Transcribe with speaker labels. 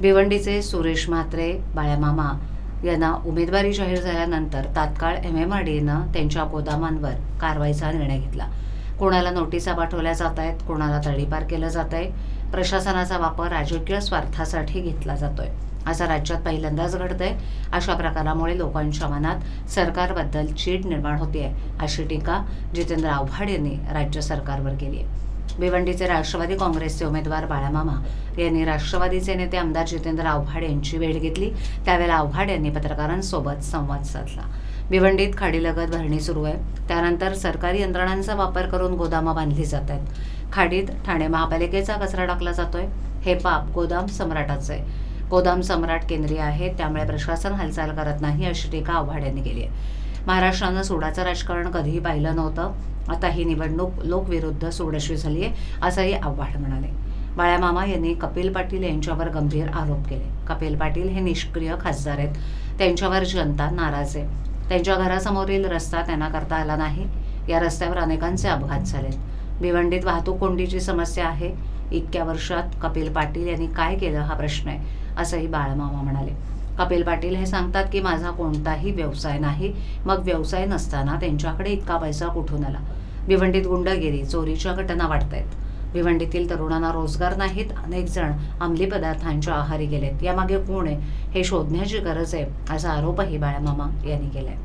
Speaker 1: भिवंडीचे सुरेश म्हात्रे बाळ्यामामा यांना उमेदवारी जाहीर झाल्यानंतर तात्काळ एम एम आर डीनं त्यांच्या गोदामांवर कारवाईचा निर्णय घेतला. कोणाला नोटिसा पाठवल्या जात आहेत कोणाला तडीपार केलं जात आहे प्रशासनाचा वापर राजकीय स्वार्थासाठी घेतला जातोय. असं राज्यात पहिल्यांदाच घडतंय. अशा प्रकारामुळे लोकांच्या मनात सरकारबद्दल चीड निर्माण होतीये अशी टीका जितेंद्र आव्हाड यांनी राज्य सरकारवर केली आहे भिवंडीचे राष्ट्रवादी काँग्रेसचे उमेदवार बाळामामा यांनी राष्ट्रवादीचे नेते आमदार जितेंद्र आव्हाड यांची भेट घेतली. त्यावेळेला आव्हाड यांनी पत्रकारांसोबत संवाद साधला. भिवंडीत खाडीलगत भरणी सुरू आहे. त्यानंतर सरकारी यंत्रणांचा वापर करून गोदामं बांधली जात आहेत. खाडीत ठाणे महापालिकेचा कचरा टाकला जातोय. हे पाप गोदाम सम्राटाचं आहे. गोदाम सम्राट केंद्रीय आहे त्यामुळे प्रशासन हालचाल करत नाही अशी टीका आव्हाड यांनी केली आहे. महाराष्ट्रानं सोडाचं राजकारण कधीही पाहिलं नव्हतं. आता ही निवडणूक लोकविरुद्ध सोडशी झाली आहे असंही आव्हाड म्हणाले. बाळ्यामामा यांनी कपिल पाटील यांच्यावर गंभीर आरोप केले. कपिल पाटील हे निष्क्रिय खासदार आहेत. त्यांच्यावर जनता नाराज आहे. त्यांच्या घरासमोरील रस्ता त्यांना करता आला नाही. या रस्त्यावर अनेकांचे अपघात झालेत. भिवंडीत वाहतूक कोंडीची समस्या आहे. इतक्या वर्षात कपिल पाटील यांनी काय केलं हा प्रश्न आहे असंही बाळमामा म्हणाले. कपिल पाटील हे सांगतात की माझा कोणताही व्यवसाय नाही. मग व्यवसाय नसताना त्यांच्याकडे इतका पैसा कुठून आला? भिवंडीत गुंडगिरी चोरीच्या घटना वाढत आहेत भिवंडीतील तरुणांना रोजगार नाहीत. अनेक जण अंमली पदार्थांच्या आहारी गेलेत. यामागे कोण आहे हे शोधण्याची गरज आहे असा आरोपही बाळामामा यांनी केलाय.